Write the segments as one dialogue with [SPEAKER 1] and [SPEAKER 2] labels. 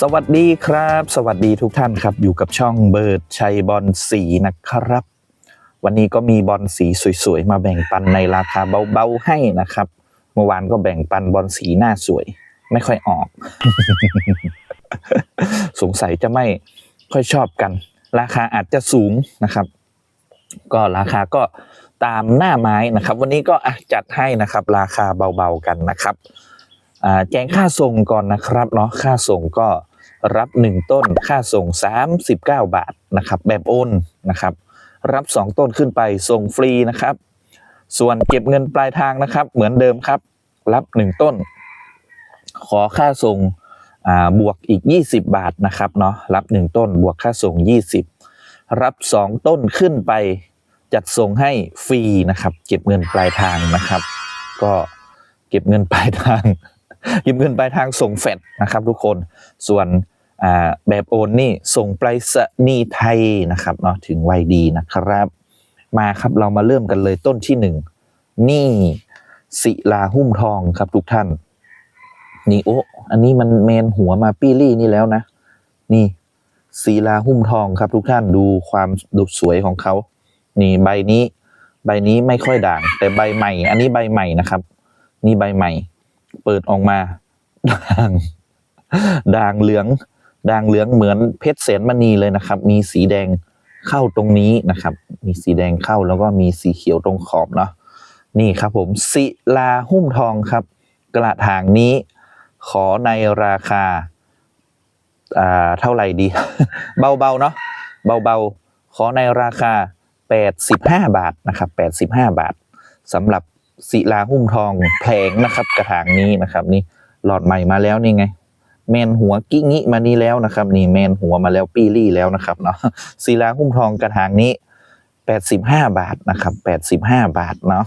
[SPEAKER 1] สวัสดีครับ สวัสดีทุกท่านครับ อยู่กับช่องเบิร์ดชัยบอลสีนะครับ วันนี้ก็มีบอลสีสวยๆ มาแบ่งปันในราคาเบาๆให้นะครับ เมื่อวานก็แบ่งปันบอลสีหน้าสวย ไม่ค่อยออก สงสัยจะไม่ค่อยชอบกัน ราคาอาจจะสูงนะครับ ก็ราคาก็ตามหน้าไม้นะครับ วันนี้ก็จัดให้นะครับ ราคาเบาๆกันนะครับแจ้งค่าส่งก่อนนะครับเนาะค่าส่งก็ รับ 1 ต้นค่าส่ง 39 บาทนะครับแบบโอนนะครับ รับ 2 ต้นขึ้นไปส่งฟรีนะครับ ส่วนเก็บเงินปลายทางนะครับ เหมือนเดิมครับ รับ 1 ต้น ขอค่าส่งบวกอีก 20 บาทนะครับเนาะรับ 1 ต้นบวกค่าส่ง 20 รับ 2 ต้นขึ้นไปจัดส่งให้ฟรีนะครับ เก็บเงินปลายทางนะครับ ก็เก็บเงินปลายทาง เก็บเงินปลายทางส่งแฟดนะครับทุกคนส่วนแบบโอนนี่ส่งไปรษณีย์ไทยนะครับเนาะถึงไวดีนะครับ มาครับเรามาเริ่มกันเลยต้นที่หนึ่งนี่ศิลาหุ้มทองครับทุกท่าน นี่โอ้อันนี้มันเมนหัวมาปี้ลี่นี่แล้วนะ นี่ศิลาหุ้มทองครับทุกท่านดูความดูสวยของเขา นี่ใบนี้ ใบนี้ไม่ค่อยด่าง แต่ใบใหม่ อันนี้ใบใหม่นะครับ นี่ใบใหม่ เปิดออกมาด่างด่างเหลืองด่างเหลืองเหมือนเพชรแสนมณีเลยนะครับ มีสีแดงเข้าตรงนี้นะครับ มีสีแดงเข้าแล้วก็มีสีเขียวตรงขอบเนาะนี่ครับผมศิลาหุ้มทองครับ กระถางนี้ขอในราคาอ่าเท่าไหร่ดี เบาๆเนาะเบาๆ ขอในราคา 85 บาทนะครับ85 บาทสำหรับ ศิลาหุ้มทองแผงนะครับ กระถางนี้นะครับ นี่หลอดใหม่มาแล้วนี่ไง แมนหัวกิ้งงี้มานี่แล้วนะครับ นี่แมนหัวมาแล้วปีรี่แล้วนะครับเนาะศิลาหุ้มทองกระถางนี้85บห้าบาทนะครับ85บาทเนาะ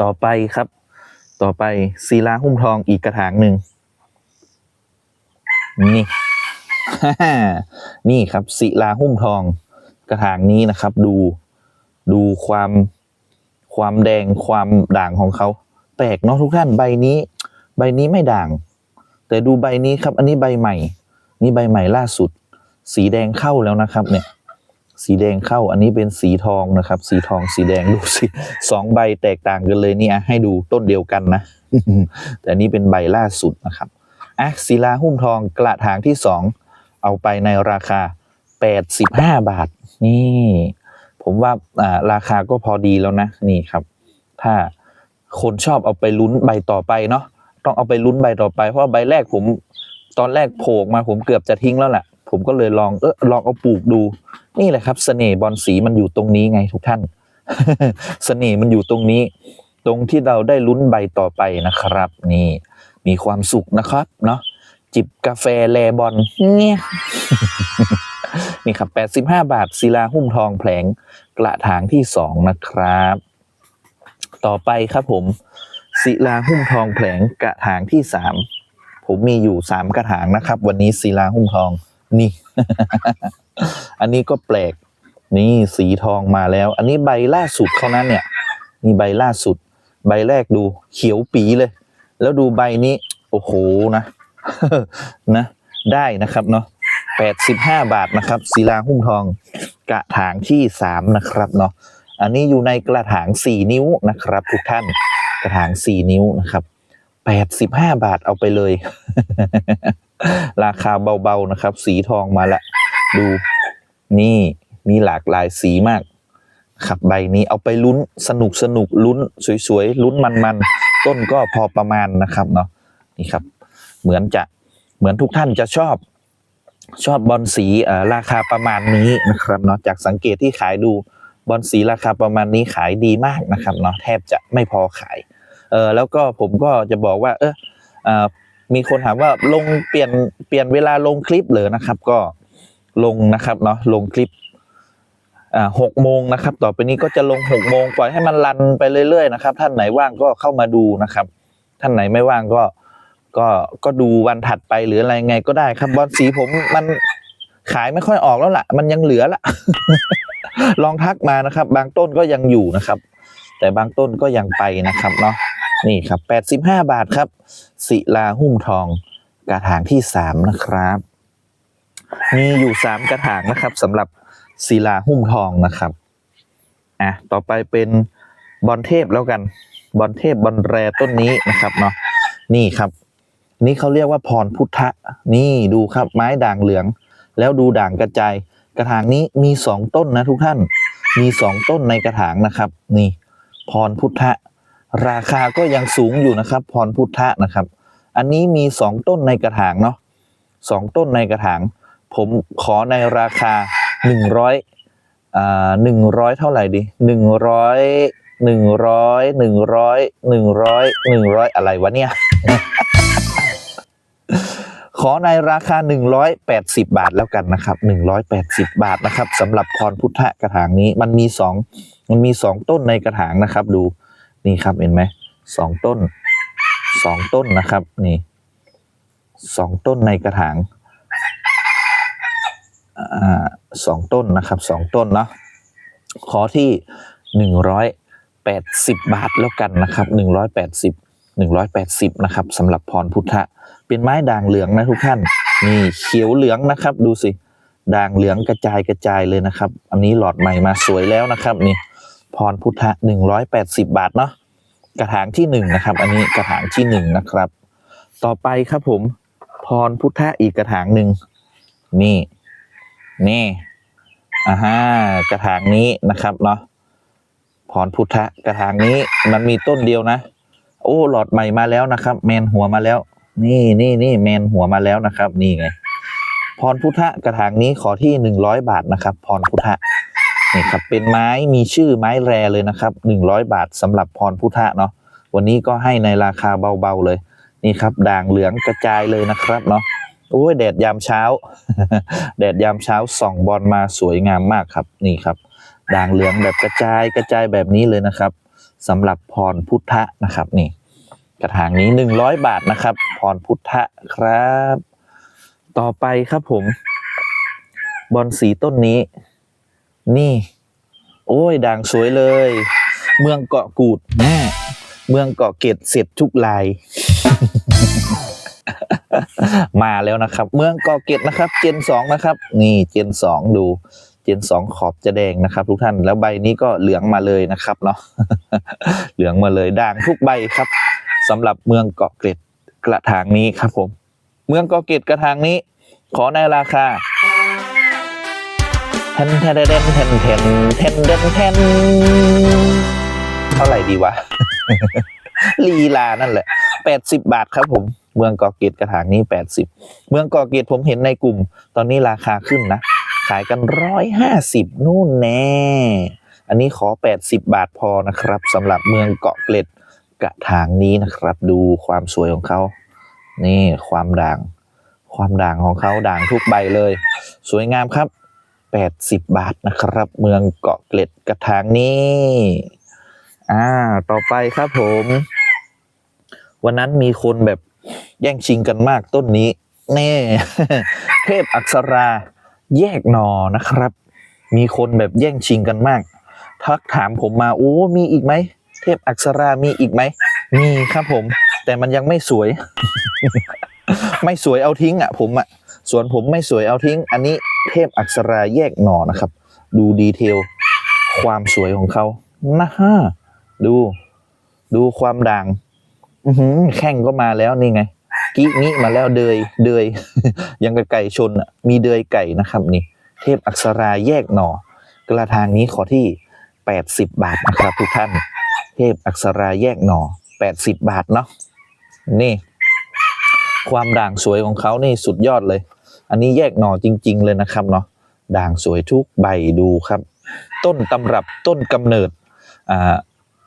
[SPEAKER 1] ต่อไปครับ ต่อไปศิลาหุ้มทองอีกกระถางหนึ่งนี่นี่ครับศิลาหุ้มทองกระถางนี้นะครับ ดูดูความ ความแดงความด่างของเขา แปลกเนาะทุกท่านใบนี้ ใบนี้ไม่ด่าง แต่ดูใบนี้ครับ อันนี้ใบใหม่ นี่ใบใหม่ล่าสุด สีแดงเข้าแล้วนะครับ เนี่ย สีแดงเข้าอันนี้เป็นสีทองนะครับ สีทองสีแดงดูสิสองใบแตกต่างกันเลยนี่อะให้ดูต้นเดียวกันนะ แต่นนี้เป็นใบล่าสุดนะครับอะศิลาหุ้มทองกระถางที่สองเอาไปในราคา 85 บาท นี่ ผมว่าราคาก็พอดีแล้วนะนี่ครับ ถ้าคนชอบเอาไปลุ้นใบต่อไปเนาะต้องเอาไปลุ้นใบต่อไป เพราะใบแรกผมตอนแรกโผล่มาผมเกือบจะทิ้งแล้วแหละผมก็เลยลองเออลองเอาปลูกดู นี่แหละครับเสน่ห์บอลสีมันอยู่ตรงนี้ไงทุกท่านเสน่ห์มันอยู่ตรงนี้ ตรงที่เราได้ลุ้นใบต่อไปนะครับ นี่ มีความสุขนะครับ เนาะจิบกาแฟแลบอลเนี่ย นี่ครับ85บาทศิลาหุ้มทองแผลงกระถางที่2นะครับ ต่อไปครับผมศิลาหุ้มทองแผลงกระถางที่3ผมมีอยู่3กระถางนะครับ วันนี้ศิลาหุ้มทองนี่ อันนี้ก็แปลกนี่สีทองมาแล้ว อันนี้ใบล่าสุดเขานั้นเนี่ยนี่ใบล่าสุด ใบแรกดูเขียวปีเลย แล้วดูใบนี้ โอ้โหนะนะ ได้นะครับเนาะ 85 บาทนะครับศิลาหุ้มทองกระถางที่ 3 นะครับเนาะอันนี้อยู่ในกระถาง 4 นิ้วนะครับ ทุกท่านกระถาง 4 นิ้วนะครับ 85 บาทเอาไปเลย ราคาเบาๆนะครับ สีทองมาละ ดูนี่มีหลากหลายสีมากครับใบนี้เอาไปลุ้นสนุกสนุกลุ้น สวยๆลุ้นมันๆต้นก็พอประมาณนะครับเนาะนี่ครับ เหมือนจะเหมือนทุกท่านจะชอบ ชอบบอลสีเออราคาประมาณนี้นะครับเนาะจากสังเกตที่ขายดูบอลสีราคาประมาณนี้ขายดีมากนะครับเนาะแทบจะไม่พอขายเออแล้วก็ผมก็จะบอกว่า เออเอ่อมีคนถามว่าลงเปลี่ยนเปลี่ยนเวลาลงคลิปเหรอนะครับ ก็ลงนะครับเนาะลงคลิปอ่าหกโมงนะครับ ต่อไปนี้ก็จะลงหกโมงปล่อยให้มันรันไปเรื่อยๆนะครับ ท่านไหนว่างก็เข้ามาดูนะครับ ท่านไหนไม่ว่างก็ ก็ก็ดูวันถัดไปหรืออะไรไงก็ได้ครับบอลสีผมมันขายไม่ค่อยออกแล้วล่ะ มันยังเหลือละลองทักมานะครับ บางต้นก็ยังอยู่นะครับ แต่บางต้นก็ยังไปนะครับเนาะนี่ครับ85บาทครับ ศิลาหุ้มทองกระถางที่สามนะครับ มีอยู่สามกระถางนะครับสำหรับศิลาหุ้มทองนะครับอะต่อไปเป็นบอลเทพแล้วกัน บอลเทพบอลแรต้นนี้นะครับเนาะนี่ครับ นี่เขาเรียกว่าพรพุทธะ นี่ดูครับไม้ด่างเหลือง แล้วดูด่างกระจาย กระถางนี้มีสองต้นนะทุกท่าน มีสองต้นในกระถางนะครับ นี่ พรพุทธะ ราคาก็ยังสูงอยู่นะครับ พรพุทธะนะครับ อันนี้มีสองต้นในกระถางเนาะสองต้นในกระถาง ผมขอในราคาหนึ่งร้อยอ่าหนึ่งร้อยเท่าไหร่ดีหนึ่งร้อยหนึ่งร้อยหนึ่งร้อยหนึ่งร้อยหนึ่งร้อยอะไรวะเนี่ย ขอในราคา 180 บาทแล้วกันนะครับ 180 บาทนะครับสำหรับพรพุทธกระถางนี้มันมีสองมันมีสองต้นในกระถางนะครับ ดูนี่ครับเห็นไหมสองต้นสองต้นนะครับนี่สองต้นในกระถางอ่าสองต้นนะครับสองต้นเนาะขอที่หนึ่งร้อยแปดสิบบาทแล้วกันนะครับหนึ่งร้อยแปดสิบหนึ่งร้อยแปดสิบนะครับสำหรับพรพุทธะ เป็นไม้ด่างเหลืองนะทุกท่านนี่เขียวเหลืองนะครับ ดูสิด่างเหลืองกระจายกระจายเลยนะครับ อันนี้หลอดใหม่มาสวยแล้วนะครับนี่พรพุทธะหนึ่งร้อยแปดสิบบาทเนาะกระถางที่หนึ่งนะครับ อันนี้กระถางที่หนึ่งนะครับ ต่อไปครับผมพรพุทธะอีกกระถางหนึ่งนี่นี่อ่าฮะกระถางนี้นะครับเนาะพรพุทธะกระถางนี้มันมีต้นเดียวนะ โอ้หลอดใหม่มาแล้วนะครับ แมนหัวมาแล้ว นี่นี่นี่แมนหัวมาแล้วนะครับ นี่ไงพรพุทธะกระถางนี้ขอที่หนึ่งร้อยบาทนะครับ พรพุทธะนี่ครับเป็นไม้มีชื่อไม้แรเลยนะครับหนึ่งร้อยบาทสำหรับพรพุทธะเนาะวันนี้ก็ให้ในราคาเบาๆเลย นี่ครับ ด่างเหลืองกระจายเลยนะครับเนาะโอ้ยแดดยามเช้า แดดยามเช้าส่องบอลมาสวยงามมากครับ นี่ครับ ด่างเหลืองแบบกระจายกระจายแบบนี้เลยนะครับสำหรับพรพุทธะนะครับนี่ กระถางนี้หนึ่งร้อยบาทนะครับ พรพุทธะครับ ต่อไปครับผม บอลสีต้นนี้ นี่ โอ้ยด่างสวยเลย เมืองเกาะกูดแม่เมืองเกาะเกร็ดเสร็จทุกลาย มาแล้วนะครับ เมืองเกาะเกร็ดนะครับ เจนสองนะครับ นี่เจนสองดูเจนสองขอบจะแดงนะครับ ทุกท่านแล้วใบนี้ก็เหลืองมาเลยนะครับเนาะเหลืองมาเลยด่างทุกใบครับ สำหรับเมืองเกาะเกร็ดกระถางนี้ครับผม เมืองเกาะเกร็ดกระถางนี้ ขอในราคาแทนแทนแทนแทนแทนแทนแทนแทนเท่าไหร่ดีวะลีลานั่นแหละแปดสิบบาทครับผม เมืองเกาะเกร็ดกระถางนี้แปดสิบเมืองเกาะเกร็ดผมเห็นในกลุ่ม ตอนนี้ราคาขึ้นนะ ขายกันร้อยห้าสิบนู่นแน่ อันนี้ขอแปดสิบบาทพอนะครับสำหรับเมืองเกาะเกร็ด ระถางนี้นะครับ ดูความสวยของเขา นี่ความด่าง ความด่างของเขาด่างทุกใบเลย สวยงามครับแปดสิบบาทนะครับ เมืองเกาะเกร็ดกระถางนี้อ่าต่อไปครับผม วันนั้นมีคนแบบแย่งชิงกันมากต้นนี้แน่เทพอักษราแยกหนอนะครับ มีคนแบบแย่งชิงกันมากทักถามผมมาโอ้มีอีกไหม เทพอักษรามีอีกไหม มีครับผม แต่มันยังไม่สวย ไม่สวยเอาทิ้งอะ ผมอะส่วนผมไม่สวยเอาทิ้ง อันนี้เทพอักษราแยกหนอนะครับ ดูดีเทล ความสวยของเขานะฮะดู ดูความด่างอืแข้งก็มาแล้วนี่ไงกี้นี้มาแล้วเดยเดยยังกับไก่ชนอะมีเดยไก่นะครับนี่ เทพอักษราแยกหน่อ กระทางนี้ขอที่แปดสิบบาทนะครับทุกท่าน เทพอักษราแยกหน่อแปดสิบบาทเนาะนี่ ความด่างสวยของเขานี่สุดยอดเลย อันนี้แยกหน่อจริง ๆ เลยนะครับเนาะด่างสวยทุกใบดูครับ ต้นตำรับต้นกำเนิดอ่า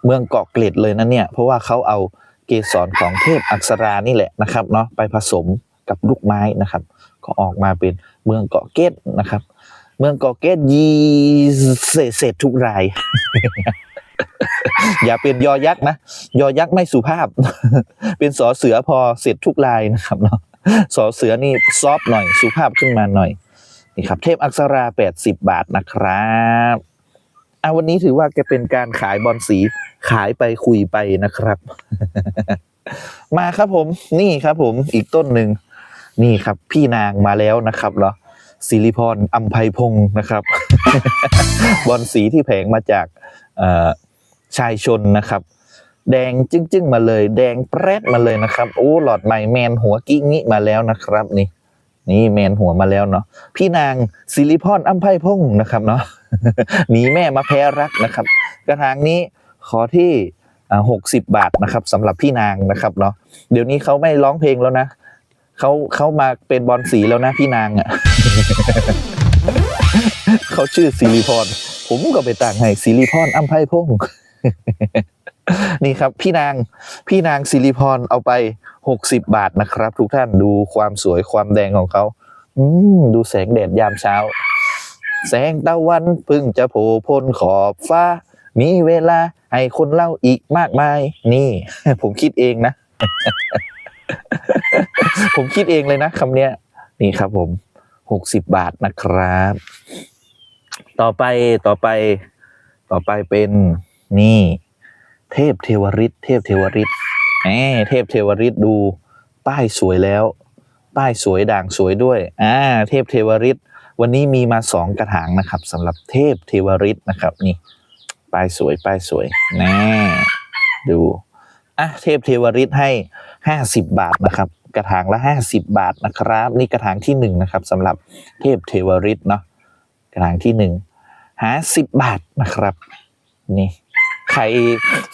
[SPEAKER 1] เมืองเกาะเกร็ดเลยนะเนี่ย เพราะว่าเขาเอาเกสรของเทพอักษรานี่แหละนะครับเนาะไปผสมกับลูกไม้นะครับ ก็ออกมาเป็นเมืองเกาะเกร็ดนะครับ เมืองเกาะเกร็ดยีเศษทุกราย อย่าเป็นยอยักษ์นะยอยักษ์ไม่สุภาพ เป็นสอเสือพอเสร็จทุกลายนะครับเนาะสอเสือนี่ซอฟหน่อยสุภาพขึ้นมาหน่อยนี่ครับ เทพอักษราแปดสิบบาทนะครับอะวันนี้ถือว่าแกเป็นการขายบอลสีขายไปคุยไปนะครับ มาครับผม นี่ครับผมอีกต้นหนึ่งนี่ครับ พี่นางมาแล้วนะครับเนาะสิริพรอัมไพพงศ์นะครับ บอลสีที่แผงมาจากเอ่อ ชายชนนะครับ แดงจึ้งๆมาเลย แดงแปรดมาเลยนะครับโอ้หลอดใหม่แมนหัวกิ้งงี้มาแล้วนะครับ นี่นี่แมนหัวมาแล้วเนาะพี่นางสิริพรอัมไพพงศ์นะครับเนาะหนีแม่มาแพ้รักนะครับ กระถางนี้ขอที่หกสิบบาทนะครับสำหรับพี่นางนะครับเนาะเดี๋ยวนี้เขาไม่ร้องเพลงแล้วนะเขาเขามาเป็นบอลสีแล้วนะพี่นางอะเขาชื่อสิริพรผมก็ไปต่างให้สิริพรอัมไพพงศ์ นี่ครับ พี่นางพี่นางสิริพรเอาไปหกสิบบาทนะครับ ทุกท่านดูความสวยความแดงของเขาอืมดูแสงแดดยามเช้า แสงตะวันพึ่งจะโผล่พ้นขอบฟ้า มีเวลาให้คนเล่าอีกมากมาย นี่ ผมคิดเองนะ ผมคิดเองเลยนะคำเนี้ย นี่ครับผมหกสิบบาทนะครับ ต่อไปต่อไป ต่อไปเป็น นี่ เทพเทวริตเทพเทวริตแหมเทพเทวริตดู ป้ายสวยแล้ว ป้ายสวยด่างสวยด้วยอ่าเทพเทวริตวันนี้มีมาสองกระถางนะครับสำหรับเทพเทวริตนะครับนี่ป้ายสวยป้ายสวยแน่ดูอะเทพเทวริตให้ห้าสิบบาทนะครับกระถางละห้าสิบบาทนะครับ นี่กระถางที่หนึ่งนะครับสำหรับเทพเทวริตเนาะกระถางที่หนึ่งหาสิบบาทนะครับ นี่ ใคร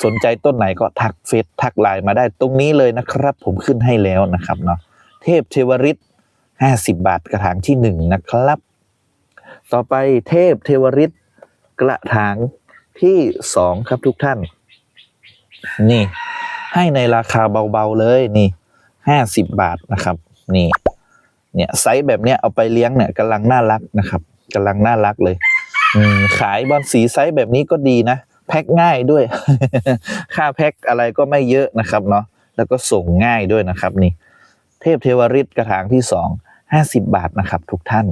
[SPEAKER 1] สนใจต้นไหนก็ทักเฟซทักไลน์มาได้ตรงนี้เลยนะครับ ผมขึ้นให้แล้วนะครับเนาะเทพเทวริตห้าสิบบาทกระถางที่หนึ่งนะครับ ต่อไปเทพเทวริตกระถางที่สองครับทุกท่าน นี่ ให้ในราคาเบาๆเลยนี่ห้าสิบบาทนะครับ นี่ เนี่ยไซส์แบบเนี้ยเอาไปเลี้ยงเนี่ยกำลังน่ารักนะครับกำลังน่ารักเลยขายบอลสีไซส์แบบนี้ก็ดีนะ แพ็คง่ายด้วย ค่าแพ็คอะไรก็ไม่เยอะนะครับเนาะแล้วก็ส่งง่ายด้วยนะครับนี่ เทพเทวริตกระถางที่สองห้าสิบบาทนะครับ ทุกท่าน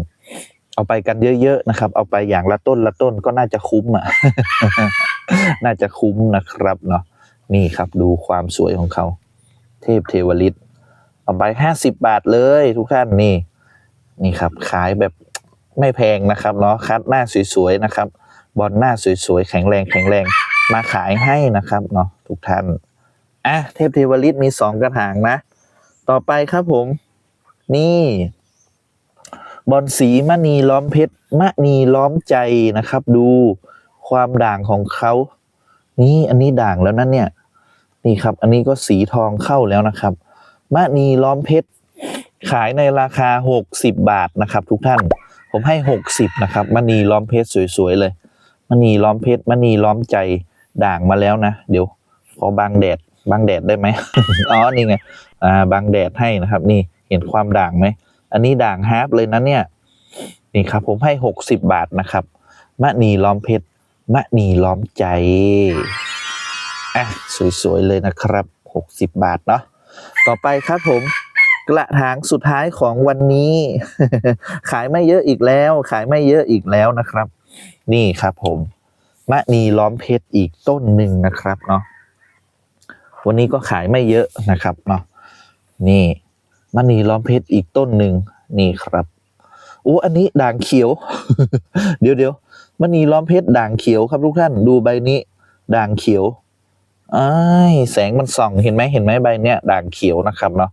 [SPEAKER 1] เอาไปกันเยอะๆนะครับ เอาไปอย่างละต้นละต้นก็น่าจะคุ้มอะน่าจะคุ้มนะครับเนาะนี่ครับดูความสวยของเขา เทพเทวริตเอาไปห้าสิบบาทเลยทุกท่านนี่ นี่ครับ ขายแบบไม่แพงนะครับเนาะคัดหน้าสวยๆนะครับ บอลหน้าสวยๆ แข็งแรงแข็งแรงมาขายให้นะครับเนาะทุกท่านอะเทพเทวริตมีสองกระถางนะ ต่อไปครับผม นี่บอลสีมณีล้อมเพชรมณีล้อมใจนะครับ ดูความด่างของเขานี่อันนี้ด่างแล้วนั่นเนี่ย นี่ครับ อันนี้ก็สีทองเข้าแล้วนะครับมณีล้อมเพชรขายในราคาหกสิบบาทนะครับ ทุกท่านผมให้หกสิบนะครับมณีล้อมเพชรสวยๆเลย มณีล้อมเพชรมณีล้อมใจด่างมาแล้วนะ เดี๋ยวขอบังแดดบังแดดได้ไหมอ๋อนี่ไงอ่าบังแดดให้นะครับ นี่เห็นความด่างไหมอันนี้ด่างฮาร์ปเลยนะเนี่ยนี่ครับ ผมให้หกสิบบาทนะครับมะนีล้อมเพชรมะนีล้อมใจอะสวยๆเลยนะครับหกสิบบาทเนาะต่อไปครับผมกระถางสุดท้ายของวันนี้ ขายไม่เยอะอีกแล้ว ขายไม่เยอะอีกแล้วนะครับ นี่ครับผมมะนีล้อมเพชรอีกต้นหนึ่งนะครับเนาะวันนี้ก็ขายไม่เยอะนะครับเนาะนี่มะนีล้อมเพชรอีกต้นหนึ่งนี่ครับโอ้อันนี้ด่างเขียว เดี๋ยวเดี๋ยวมณีล้อมเพชรด่างเขียวครับทุกท่านดูใบนี้ ด่างเขียวอ้ายแสงมันส่องเห็นไหมเห็นไหมใบเนี้ยด่างเขียวนะครับเนาะ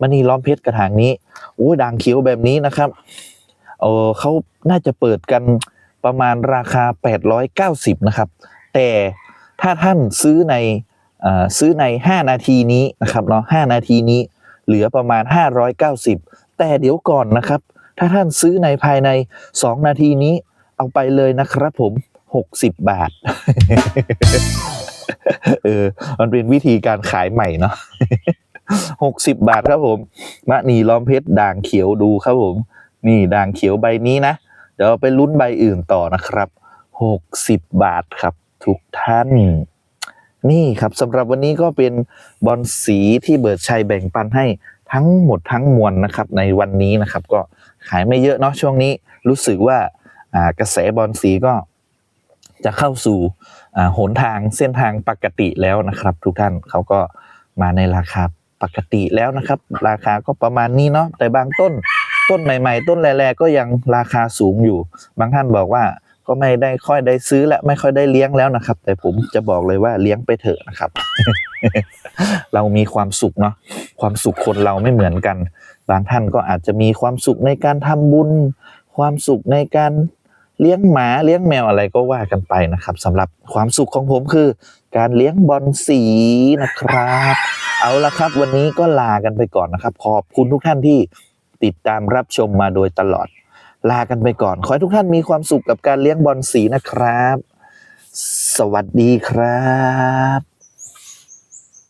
[SPEAKER 1] มณีล้อมเพชรกระถางนี้โอ้ด่างเขียวแบบนี้นะครับเออเขาน่าจะเปิดกัน ประมาณราคา 890 นะครับ แต่ถ้าท่านซื้อในอซื้อใน 5 นาทีนี้นะครับเนาะ5นาทีนี้เหลือประมาณ 590 แต่เดี๋ยวก่อนนะครับ ถ้าท่านซื้อในภายใน 2 นาทีนี้เอาไปเลยนะครับผม 60 บาท เออ มันเป็นวิธีการขายใหม่เนาะ60 บาทครับผมมะนีล้อมเพชรด่างเขียวดูครับผม นี่ด่างเขียวใบนี้นะ เดี๋ยวไปลุ้นใบอื่นต่อนะครับ60บาทครับทุกท่าน นี่ครับสำหรับวันนี้ก็เป็นบอลสีที่เบิร์ดชัยแบ่งปันให้ทั้งหมดทั้งมวลนะครับ ในวันนี้นะครับ ก็ขายไม่เยอะเนาะช่วงนี้รู้สึกว่ากระแสบอลสีก็จะเข้าสู่หนทางเส้นทางปกติแล้วนะครับ ทุกท่านเขาก็มาในราคาปกติแล้วนะครับ ราคาก็ประมาณนี้เนาะแต่บางต้น ต้นใหม่ ๆ ต้นแรกๆก็ยังราคาสูงอยู่ บางท่านบอกว่าก็ไม่ได้ค่อยได้ซื้อและไม่ค่อยได้เลี้ยงแล้วนะครับ แต่ผมจะบอกเลยว่าเลี้ยงไปเถอะนะครับ เรามีความสุขเนาะความสุขคนเราไม่เหมือนกัน บางท่านก็อาจจะมีความสุขในการทำบุญ ความสุขในการเลี้ยงหมาเลี้ยงแมวอะไรก็ว่ากันไปนะครับสำหรับความสุขของผมคือ การเลี้ยงบอลสีนะครับ เอาละครับ วันนี้ก็ลากันไปก่อนนะครับ ขอบคุณทุกท่านที่ ติดตามรับชมมาโดยตลอด ลากันไปก่อน ขอให้ทุกท่านมีความสุขกับการเลี้ยงบอลสีนะครับ สวัสดีครับ